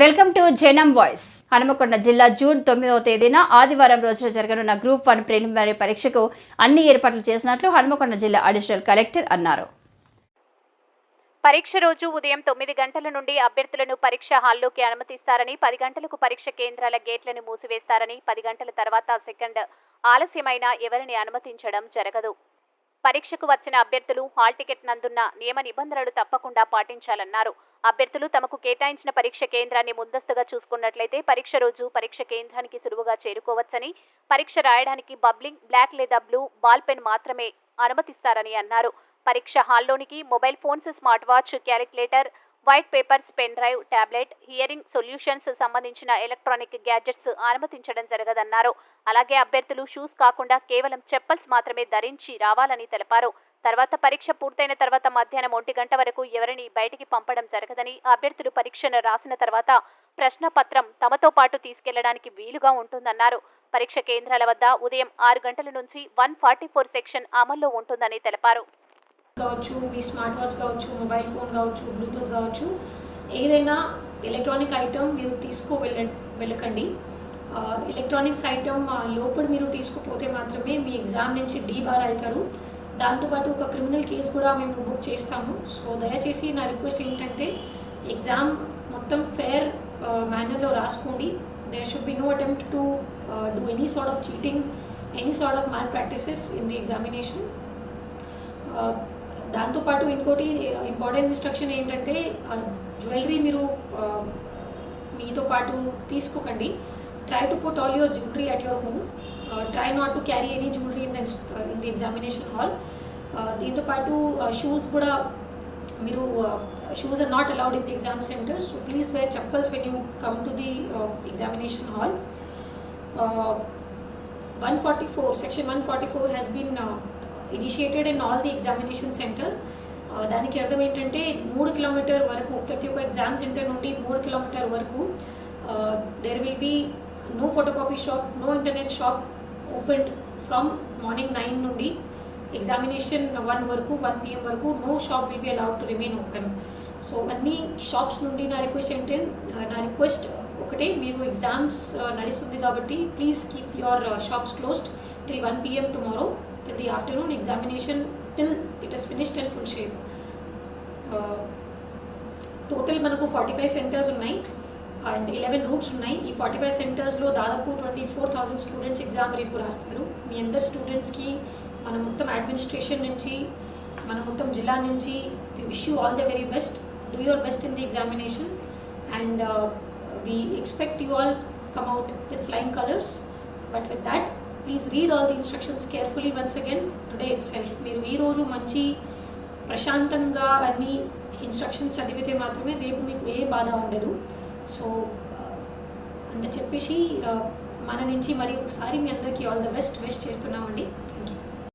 Welcome to Janam voice. Hanumakonda జిల్లా June తొమ్మిదవ తేదీన ఆదివారం రోజున జరగనున్న గ్రూప్ వన్ ప్రిలిమినరీ పరీక్షకు అన్ని ఏర్పాట్లు చేసినట్లు హనుమకొండ జిల్లా అడిషనల్ కలెక్టర్ అన్నారు. పరీక్ష రోజు ఉదయం తొమ్మిది గంటల నుండి అభ్యర్థులను పరీక్ష హాల్లోకి అనుమతిస్తారని పది గంటలకు పరీక్ష కేంద్రాల గేట్లను మూసివేస్తారని పది గంటల తర్వాత సెకండ్ ఆలస్యమైన ఎవరిని అనుమతించడం జరగదు. పరీక్షకు వచ్చిన అభ్యర్థులు హాల్ టికెట్ నందున్న నియమ నిబంధనలు తప్పకుండా పాటించాలన్నారు. అభ్యర్థులు తమకు కేటాయించిన పరీక్ష కేంద్రాన్ని ముందస్తుగా చూసుకున్నట్లయితే పరీక్ష రోజు పరీక్ష కేంద్రానికి సులువుగా చేరుకోవచ్చని పరీక్ష రాయడానికి బబ్లింగ్ బ్లాక్ లేదా బ్లూ బాల్ పెన్ మాత్రమే అనుమతిస్తారని అన్నారు. పరీక్ష హాల్లోనికి mobile phones smart watch calculator white papers pen drive tablet hearing solutions సంబంధించిన ఎలక్ట్రానిక్ గ్యాడ్జెట్స్ అనుమతించడం జరగదన్నారు. అలాగే అభ్యర్థులు షూస్ కాకుండా కేవలం చెప్పల్స్ మాత్రమే ధరించి రావాలని తెలిపారు. తర్వాత పరీక్ష పూర్తయిన తర్వాత మధ్యాహ్నం ఒంటి గంట వరకు ఎవరిని బయటికి పంపడం జరగదని అభ్యర్థులు పరీక్షను రాసిన తర్వాత ప్రశ్నపత్రం తమతో పాటు తీసుకెళ్ళడానికి వీలుగా ఉంటుందన్నారు. పరీక్ష కేంద్రాల వద్ద ఉదయం ఆరు గంటల నుంచి వన్ ఫార్టీ ఫోర్ సెక్షన్ అమల్లో ఉంటుందని తెలిపారు. కావచ్చు మీ స్మార్ట్ వాచ్ కావచ్చు మొబైల్ ఫోన్ కావచ్చు బ్లూటూత్ కావచ్చు ఏదైనా ఎలక్ట్రానిక్ ఐటమ్ మీరు తీసుకో వెళ్ళ వెళ్ళకండి. ఎలక్ట్రానిక్స్ ఐటమ్ లోపల మీరు తీసుకుపోతే మాత్రమే మీ ఎగ్జామ్ నుంచి డీ బార్ అవుతారు దాంతోపాటు ఒక క్రిమినల్ కేసు కూడా మేము బుక్ చేస్తాము. సో దయచేసి నా రిక్వెస్ట్ ఏంటంటే ఎగ్జామ్ మొత్తం ఫేర్ మాన్యువల్లో రాసుకోండి. There should be no attempt to do any sort of cheating any sort of malpractices in the examination దాంతోపాటు ఇంకోటి ఇంపార్టెంట్ ఇన్స్ట్రక్షన్ ఏంటంటే జ్యువెలరీ మీరు మీతో పాటు తీసుకోకండి. Try to put all your jewellery at your home try not to carry any jewellery in the in the examination hall దీంతో పాటు shoes కూడా మీరు shoes are not allowed in the exam centre so please wear chappals when you come to the examination hall one forty four section one forty four has been initiated in all the examination centre దానికి అర్థం ఏంటంటే మూడు kilometre వరకు ప్రతి ఒక్క exam centre నుండి మూడు kilometre వరకు there will be no photocopy shop no internet shop open from morning nine నుండి ఎగ్జామినేషన్ వన్ వరకు వన్ పిఎం వరకు no shop will be allowed to remain open so అన్ని షాప్స్ నుండి నా రిక్వెస్ట్ ఏంటంటే uh, నా రిక్వెస్ట్ ఒకటే మీరు ఎగ్జామ్స్ uh, నడుస్తుంది కాబట్టి please keep your shops closed till one PM tomorrow till the afternoon examination till it is finished and full shape. Uh, total మనకు ఫార్టీ ఫైవ్ సెంటర్స్ ఉన్నాయి. అండ్ ఎలెవెన్ రూట్స్ ఉన్నాయి. ఈ forty five సెంటర్స్లో దాదాపు twenty four thousand students exam రేపు రాస్తారు. మీ అందరు స్టూడెంట్స్కి మన మొత్తం అడ్మినిస్ట్రేషన్ నుంచి మన మొత్తం జిల్లా నుంచి we wish you all the very best do your best in the examination and we expect you all come out with flying colours but with that please read all the instructions carefully once again today itself మీరు ఈరోజు మంచి ప్రశాంతంగా అన్ని instructions చదివితే మాత్రమే రేపు మీకు ఏ బాధ ఉండదు. సో uh, అంత చెప్పేసి uh, మన నుంచి మరి ఒకసారి మీ అందరికీ ఆల్ ద బెస్ట్ విష్ చేస్తున్నామండి. Thank you